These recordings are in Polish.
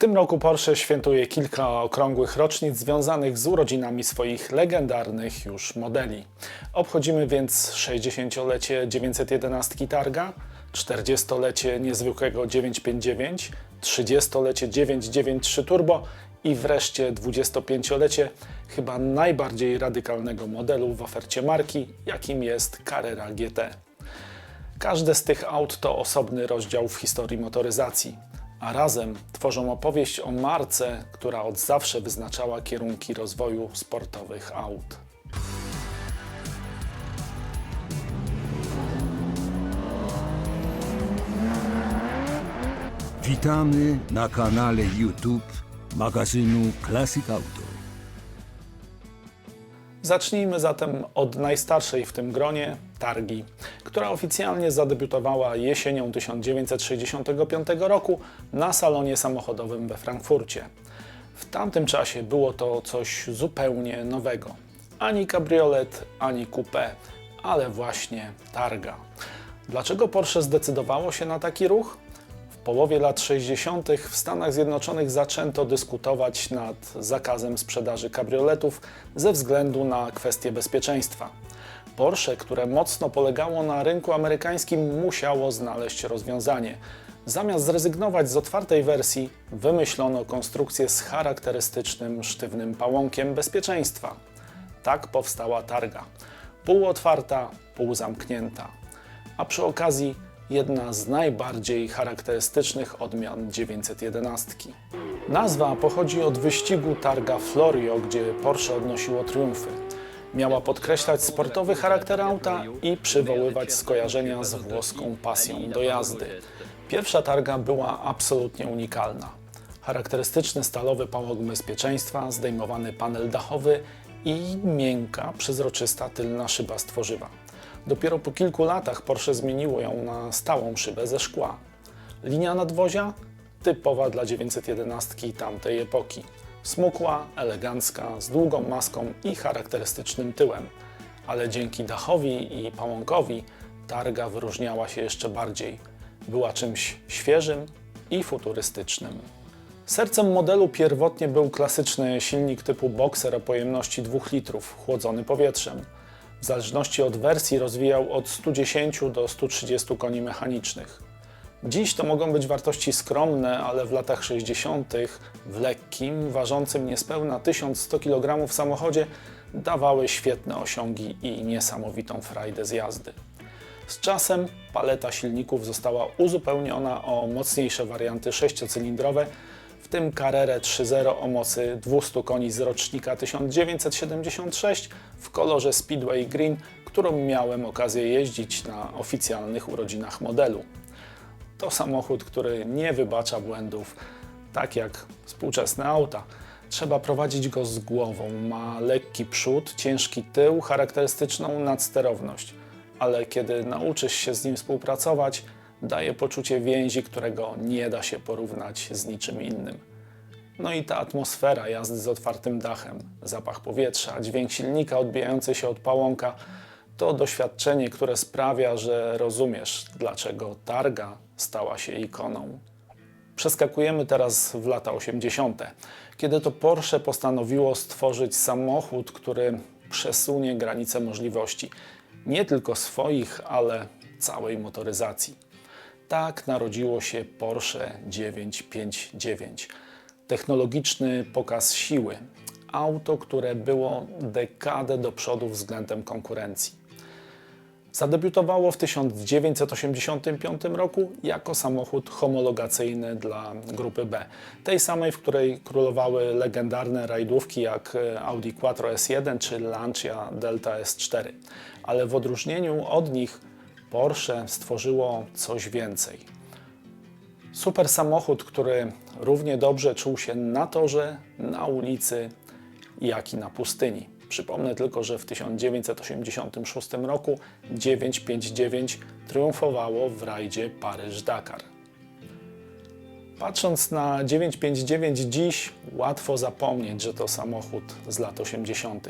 tym roku Porsche świętuje kilka okrągłych rocznic związanych z urodzinami swoich legendarnych już modeli. Obchodzimy więc 60-lecie 911 Targa, 40-lecie niezwykłego 959, 30-lecie 993 Turbo i wreszcie 25-lecie chyba najbardziej radykalnego modelu w ofercie marki, jakim jest Carrera GT. Każde z tych aut to osobny rozdział w historii motoryzacji, a razem tworzą opowieść o marce, która od zawsze wyznaczała kierunki rozwoju sportowych aut. Witamy na kanale YouTube magazynu Classic Auto. Zacznijmy zatem od najstarszej w tym gronie Targi, która oficjalnie zadebiutowała jesienią 1965 roku na salonie samochodowym we Frankfurcie. W tamtym czasie było to coś zupełnie nowego. Ani kabriolet, ani coupé, ale właśnie Targa. Dlaczego Porsche zdecydowało się na taki ruch? W połowie lat 60. w Stanach Zjednoczonych zaczęto dyskutować nad zakazem sprzedaży kabrioletów ze względu na kwestie bezpieczeństwa. Porsche, które mocno polegało na rynku amerykańskim, musiało znaleźć rozwiązanie. Zamiast zrezygnować z otwartej wersji, wymyślono konstrukcję z charakterystycznym sztywnym pałąkiem bezpieczeństwa. Tak powstała targa. Półotwarta, półzamknięta. A przy okazji jedna z najbardziej charakterystycznych odmian 911. Nazwa pochodzi od wyścigu targa Florio, gdzie Porsche odnosiło triumfy. Miała podkreślać sportowy charakter auta i przywoływać skojarzenia z włoską pasją do jazdy. Pierwsza targa była absolutnie unikalna. Charakterystyczny stalowy pałok bezpieczeństwa, zdejmowany panel dachowy i miękka, przezroczysta tylna szyba z tworzywa. Dopiero po kilku latach Porsche zmieniło ją na stałą szybę ze szkła. Linia nadwozia typowa dla 911 tamtej epoki. Smukła, elegancka, z długą maską i charakterystycznym tyłem. Ale dzięki dachowi i pałąkowi targa wyróżniała się jeszcze bardziej. Była czymś świeżym i futurystycznym. Sercem modelu pierwotnie był klasyczny silnik typu Boxer o pojemności 2 litrów, chłodzony powietrzem. W zależności od wersji rozwijał od 110 do 130 koni mechanicznych. Dziś to mogą być wartości skromne, ale w latach 60. w lekkim, ważącym niespełna 1100 kg samochodzie dawały świetne osiągi i niesamowitą frajdę z jazdy. Z czasem paleta silników została uzupełniona o mocniejsze warianty sześciocylindrowe, w tym Carrera 3.0 o mocy 200 koni z rocznika 1976 w kolorze Speedway Green, którą miałem okazję jeździć na oficjalnych urodzinach modelu. To samochód, który nie wybacza błędów, tak jak współczesne auta. Trzeba prowadzić go z głową. Ma lekki przód, ciężki tył, charakterystyczną nadsterowność. Ale kiedy nauczysz się z nim współpracować, daje poczucie więzi, którego nie da się porównać z niczym innym. No i ta atmosfera jazdy z otwartym dachem, zapach powietrza, dźwięk silnika odbijający się od pałąka to doświadczenie, które sprawia, że rozumiesz, dlaczego targa stała się ikoną. Przeskakujemy teraz w lata 80., kiedy to Porsche postanowiło stworzyć samochód, który przesunie granice możliwości nie tylko swoich, ale całej motoryzacji. Tak narodziło się Porsche 959. Technologiczny pokaz siły. Auto, które było dekadę do przodu względem konkurencji. Zadebiutowało w 1985 roku jako samochód homologacyjny dla grupy B. Tej samej, w której królowały legendarne rajdówki jak Audi Quattro S1 czy Lancia Delta S4. Ale w odróżnieniu od nich Porsche stworzyło coś więcej. Super samochód, który równie dobrze czuł się na torze, na ulicy, jak i na pustyni. Przypomnę tylko, że w 1986 roku 959 triumfowało w rajdzie Paryż-Dakar. Patrząc na 959 dziś, łatwo zapomnieć, że to samochód z lat 80.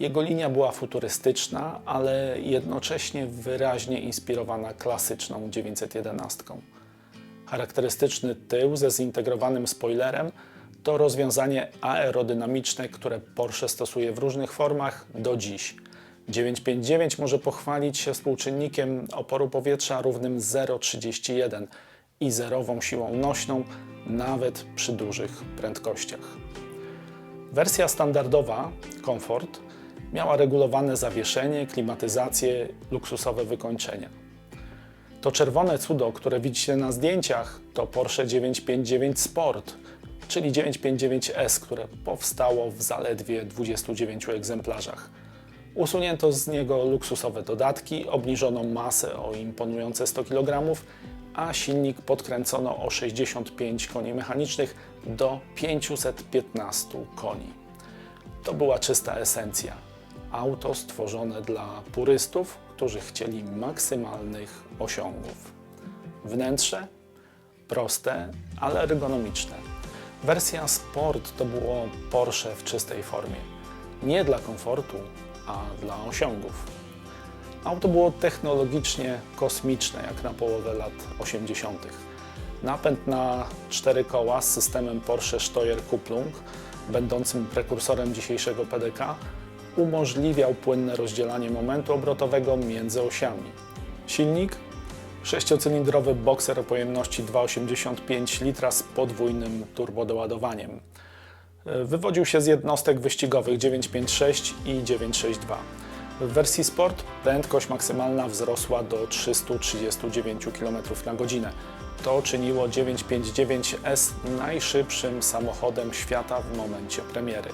Jego linia była futurystyczna, ale jednocześnie wyraźnie inspirowana klasyczną 911. Charakterystyczny tył ze zintegrowanym spoilerem to rozwiązanie aerodynamiczne, które Porsche stosuje w różnych formach do dziś. 959 może pochwalić się współczynnikiem oporu powietrza równym 0,31 i zerową siłą nośną nawet przy dużych prędkościach. Wersja standardowa Comfort miała regulowane zawieszenie, klimatyzację, luksusowe wykończenia. To czerwone cudo, które widzicie na zdjęciach, to Porsche 959 Sport, czyli 959S, które powstało w zaledwie 29 egzemplarzach. Usunięto z niego luksusowe dodatki, obniżono masę o imponujące 100 kg, a silnik podkręcono o 65 koni mechanicznych do 515 koni. To była czysta esencja. Auto stworzone dla purystów, którzy chcieli maksymalnych osiągów. Wnętrze proste, ale ergonomiczne. Wersja Sport to było Porsche w czystej formie. Nie dla komfortu, a dla osiągów. Auto było technologicznie kosmiczne, jak na połowę lat 80. Napęd na cztery koła z systemem Porsche Steuer Kupplung, będącym prekursorem dzisiejszego PDK, umożliwiał płynne rozdzielanie momentu obrotowego między osiami. Silnik Sześciocylindrowy bokser o pojemności 2,85 litra z podwójnym turbodoładowaniem. Wywodził się z jednostek wyścigowych 956 i 962. W wersji Sport prędkość maksymalna wzrosła do 339 km na godzinę. To czyniło 959S najszybszym samochodem świata w momencie premiery.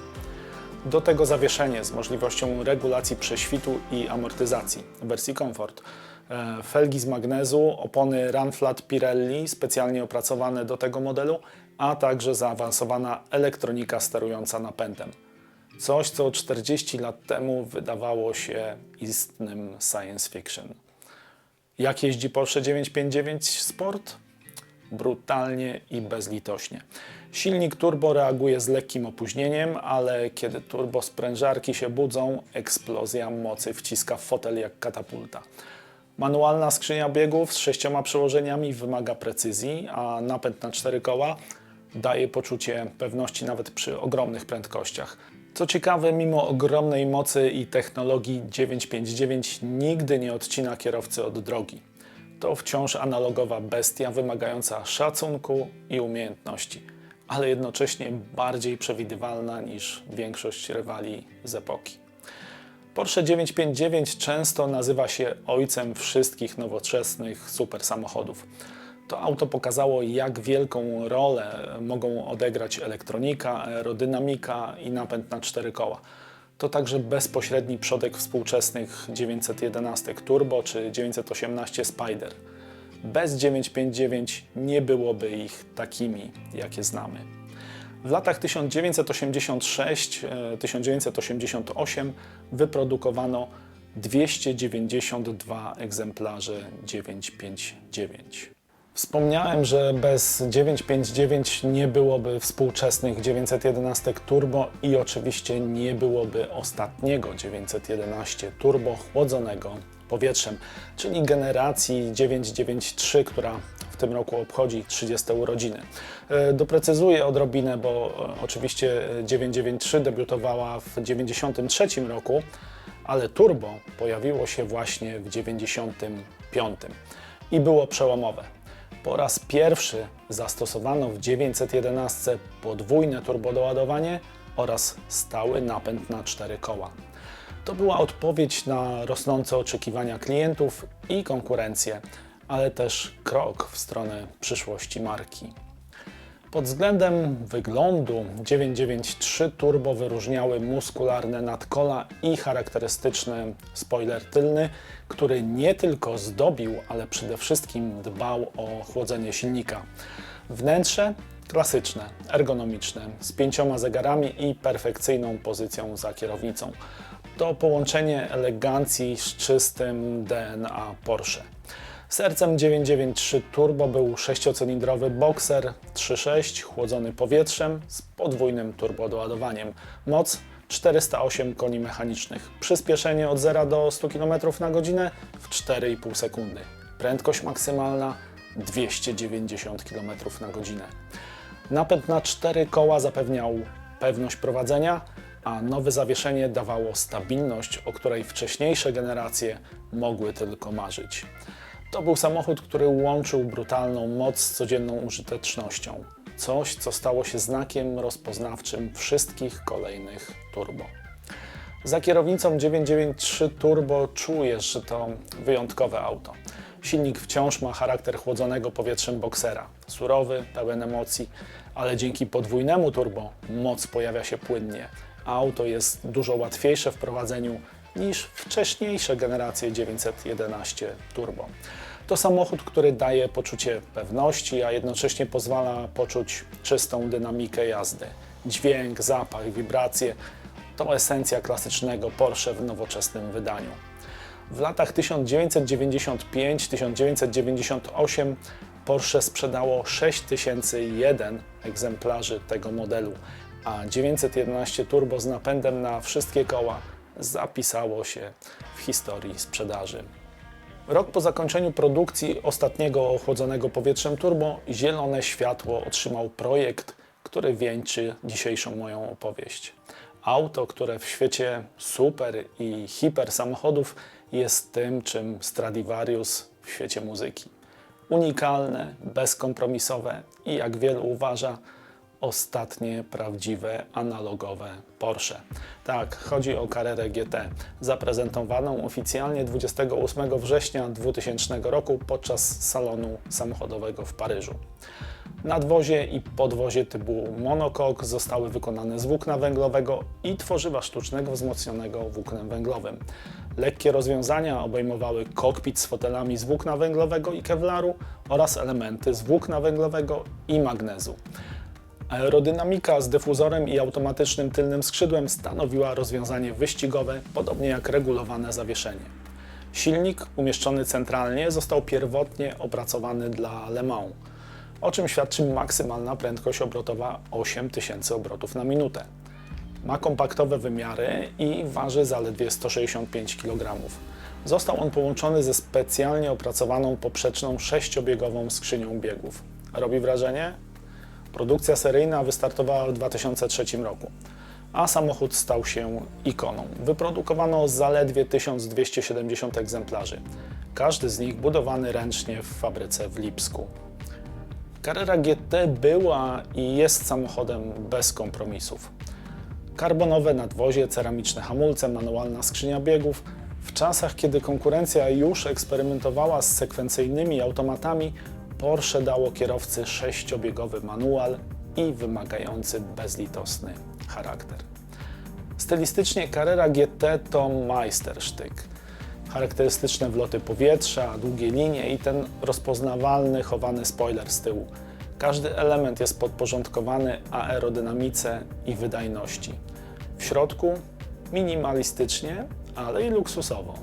Do tego zawieszenie z możliwością regulacji prześwitu i amortyzacji w wersji Comfort. E, Felgi z magnezu, opony Runflat Pirelli specjalnie opracowane do tego modelu, a także zaawansowana elektronika sterująca napędem. Coś, co 40 lat temu wydawało się istnym science fiction. Jak jeździ Porsche 959 Sport? brutalnie i bezlitośnie. Silnik turbo reaguje z lekkim opóźnieniem, ale kiedy turbosprężarki się budzą, eksplozja mocy wciska w fotel jak katapulta. Manualna skrzynia biegów z sześcioma przełożeniami wymaga precyzji, a napęd na cztery koła daje poczucie pewności nawet przy ogromnych prędkościach. Co ciekawe, mimo ogromnej mocy i technologii 959 nigdy nie odcina kierowcy od drogi to wciąż analogowa bestia wymagająca szacunku i umiejętności, ale jednocześnie bardziej przewidywalna niż większość rywali z epoki. Porsche 959 często nazywa się ojcem wszystkich nowoczesnych supersamochodów. To auto pokazało, jak wielką rolę mogą odegrać elektronika, aerodynamika i napęd na cztery koła. To także bezpośredni przodek współczesnych 911 Turbo czy 918 Spider. Bez 959 nie byłoby ich takimi, jakie znamy. W latach 1986-1988 wyprodukowano 292 egzemplarze 959. Wspomniałem, że bez 959 nie byłoby współczesnych 911 Turbo i oczywiście nie byłoby ostatniego 911 Turbo chłodzonego powietrzem, czyli generacji 993, która tym roku obchodzi 30 urodziny. E, Doprecyzuję odrobinę, bo e, oczywiście 993 debiutowała w 93 roku, ale turbo pojawiło się właśnie w 95 i było przełomowe. Po raz pierwszy zastosowano w 911 podwójne turbodoładowanie oraz stały napęd na cztery koła. To była odpowiedź na rosnące oczekiwania klientów i konkurencję, ale też krok w stronę przyszłości marki. Pod względem wyglądu 993 Turbo wyróżniały muskularne nadkola i charakterystyczny spoiler tylny, który nie tylko zdobił, ale przede wszystkim dbał o chłodzenie silnika. Wnętrze klasyczne, ergonomiczne, z pięcioma zegarami i perfekcyjną pozycją za kierownicą. To połączenie elegancji z czystym DNA Porsche. Sercem 993 Turbo był sześciocylindrowy Boxer 3.6 chłodzony powietrzem z podwójnym turbodoładowaniem. Moc 408 koni mechanicznych. Przyspieszenie od 0 do 100 km na godzinę w 4,5 sekundy. Prędkość maksymalna 290 km na godzinę. Napęd na cztery koła zapewniał pewność prowadzenia, a nowe zawieszenie dawało stabilność, o której wcześniejsze generacje mogły tylko marzyć. To był samochód, który łączył brutalną moc z codzienną użytecznością. Coś, co stało się znakiem rozpoznawczym wszystkich kolejnych turbo. Za kierownicą 993 Turbo czujesz, że to wyjątkowe auto. Silnik wciąż ma charakter chłodzonego powietrzem boksera. Surowy, pełen emocji, ale dzięki podwójnemu turbo moc pojawia się płynnie. Auto jest dużo łatwiejsze w prowadzeniu niż wcześniejsze generacje 911 Turbo. To samochód, który daje poczucie pewności, a jednocześnie pozwala poczuć czystą dynamikę jazdy. Dźwięk, zapach, wibracje to esencja klasycznego Porsche w nowoczesnym wydaniu. W latach 1995-1998 Porsche sprzedało 6001 egzemplarzy tego modelu, a 911 Turbo z napędem na wszystkie koła zapisało się w historii sprzedaży. Rok po zakończeniu produkcji ostatniego ochłodzonego powietrzem turbo, zielone światło otrzymał projekt, który wieńczy dzisiejszą moją opowieść. Auto, które w świecie super i hiper samochodów jest tym, czym Stradivarius w świecie muzyki. Unikalne, bezkompromisowe i jak wielu uważa, ostatnie prawdziwe analogowe Porsche. Tak, chodzi o Carrerę GT, zaprezentowaną oficjalnie 28 września 2000 roku podczas salonu samochodowego w Paryżu. Nadwozie i podwozie typu monocoque zostały wykonane z włókna węglowego i tworzywa sztucznego wzmocnionego włóknem węglowym. Lekkie rozwiązania obejmowały kokpit z fotelami z włókna węglowego i kevlaru oraz elementy z włókna węglowego i magnezu. Aerodynamika z dyfuzorem i automatycznym tylnym skrzydłem stanowiła rozwiązanie wyścigowe, podobnie jak regulowane zawieszenie. Silnik umieszczony centralnie został pierwotnie opracowany dla Le Mans, o czym świadczy maksymalna prędkość obrotowa 8000 obrotów na minutę. Ma kompaktowe wymiary i waży zaledwie 165 kg. Został on połączony ze specjalnie opracowaną poprzeczną sześciobiegową skrzynią biegów. Robi wrażenie? Produkcja seryjna wystartowała w 2003 roku, a samochód stał się ikoną. Wyprodukowano zaledwie 1270 egzemplarzy. Każdy z nich budowany ręcznie w fabryce w Lipsku. Carrera GT była i jest samochodem bez kompromisów. Karbonowe nadwozie, ceramiczne hamulce, manualna skrzynia biegów. W czasach, kiedy konkurencja już eksperymentowała z sekwencyjnymi automatami, Porsche dało kierowcy sześciobiegowy manual i wymagający bezlitosny charakter. Stylistycznie Carrera GT to majstersztyk. Charakterystyczne wloty powietrza, długie linie i ten rozpoznawalny, chowany spoiler z tyłu. Każdy element jest podporządkowany aerodynamice i wydajności. W środku minimalistycznie, ale i luksusowo.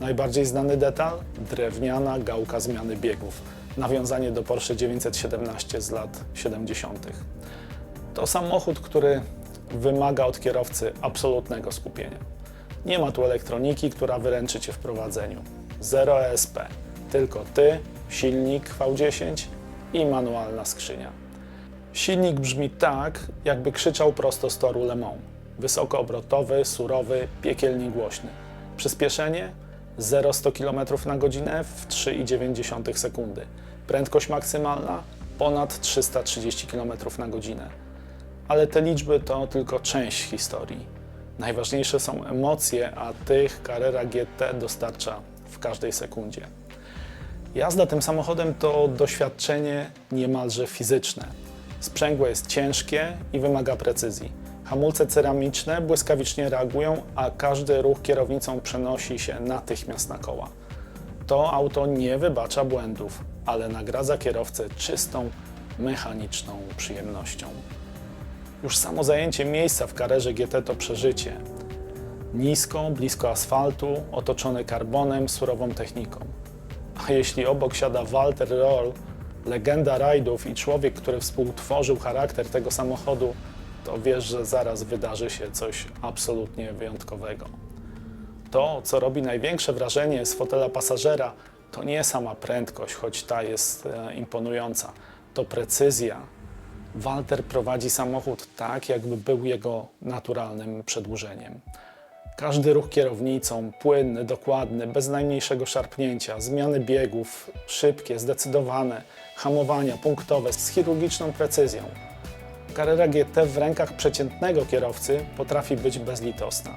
Najbardziej znany detal drewniana gałka zmiany biegów, nawiązanie do Porsche 917 z lat 70. To samochód, który wymaga od kierowcy absolutnego skupienia. Nie ma tu elektroniki, która wyręczy Cię w prowadzeniu. Zero ESP, tylko Ty, silnik V10 i manualna skrzynia. Silnik brzmi tak, jakby krzyczał prosto z toru Le Mans. Wysokoobrotowy, surowy, piekielnie głośny. Przyspieszenie 0-100 km na godzinę w 3,9 sekundy. Prędkość maksymalna ponad 330 km na godzinę. Ale te liczby to tylko część historii. Najważniejsze są emocje, a tych Carrera GT dostarcza w każdej sekundzie. Jazda tym samochodem to doświadczenie niemalże fizyczne. Sprzęgło jest ciężkie i wymaga precyzji. Hamulce ceramiczne błyskawicznie reagują, a każdy ruch kierownicą przenosi się natychmiast na koła. To auto nie wybacza błędów, ale nagradza kierowcę czystą, mechaniczną przyjemnością. Już samo zajęcie miejsca w karerze GT to przeżycie. Nisko, blisko asfaltu, otoczony karbonem, surową techniką. A jeśli obok siada Walter Roll, legenda rajdów i człowiek, który współtworzył charakter tego samochodu, to wiesz, że zaraz wydarzy się coś absolutnie wyjątkowego. To, co robi największe wrażenie z fotela pasażera, To nie sama prędkość, choć ta jest e, imponująca. To precyzja. Walter prowadzi samochód tak, jakby był jego naturalnym przedłużeniem. Każdy ruch kierownicą, płynny, dokładny, bez najmniejszego szarpnięcia, zmiany biegów, szybkie, zdecydowane, hamowania punktowe z chirurgiczną precyzją. Carrera GT w rękach przeciętnego kierowcy potrafi być bezlitosna.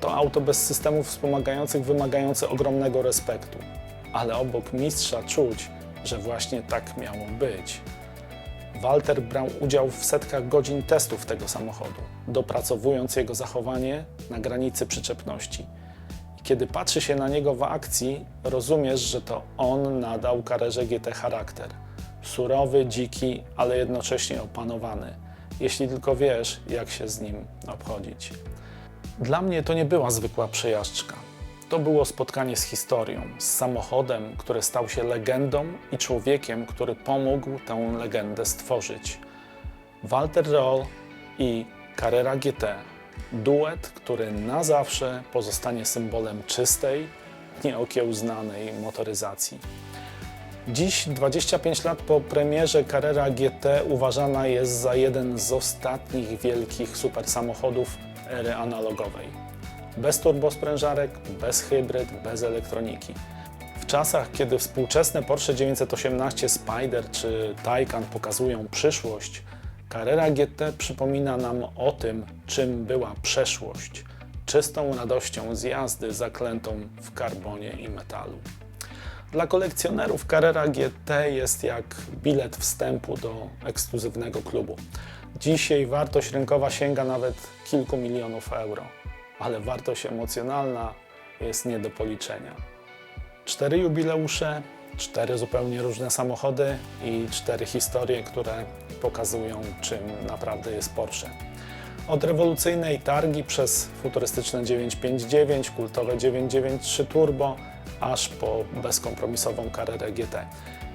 To auto bez systemów wspomagających wymagające ogromnego respektu, ale obok mistrza czuć, że właśnie tak miało być. Walter brał udział w setkach godzin testów tego samochodu, dopracowując jego zachowanie na granicy przyczepności. Kiedy patrzy się na niego w akcji, rozumiesz, że to on nadał karerze GT charakter. Surowy, dziki, ale jednocześnie opanowany, jeśli tylko wiesz, jak się z nim obchodzić. Dla mnie to nie była zwykła przejażdżka. To było spotkanie z historią, z samochodem, który stał się legendą i człowiekiem, który pomógł tę legendę stworzyć. Walter Roll i Carrera GT. Duet, który na zawsze pozostanie symbolem czystej, nieokiełznanej motoryzacji. Dziś, 25 lat po premierze, Carrera GT uważana jest za jeden z ostatnich wielkich supersamochodów ery analogowej. Bez turbosprężarek, bez hybryd, bez elektroniki. W czasach, kiedy współczesne Porsche 918 Spider czy Taycan pokazują przyszłość, Carrera GT przypomina nam o tym, czym była przeszłość. Czystą radością z jazdy zaklętą w karbonie i metalu. Dla kolekcjonerów Carrera GT jest jak bilet wstępu do ekskluzywnego klubu. Dzisiaj wartość rynkowa sięga nawet kilku milionów euro, ale wartość emocjonalna jest nie do policzenia. Cztery jubileusze, cztery zupełnie różne samochody i cztery historie, które pokazują, czym naprawdę jest Porsche. Od rewolucyjnej targi przez futurystyczne 959, kultowe 993 Turbo, aż po bezkompromisową karierę GT.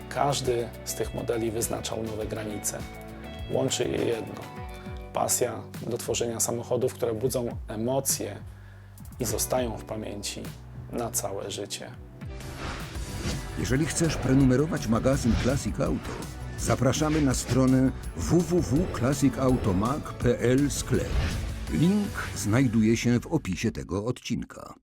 Każdy z tych modeli wyznaczał nowe granice. Łączy je jedno: pasja do tworzenia samochodów, które budzą emocje i zostają w pamięci na całe życie. Jeżeli chcesz prenumerować magazyn Classic Auto, zapraszamy na stronę www.classicautomag.pl sklep. Link znajduje się w opisie tego odcinka.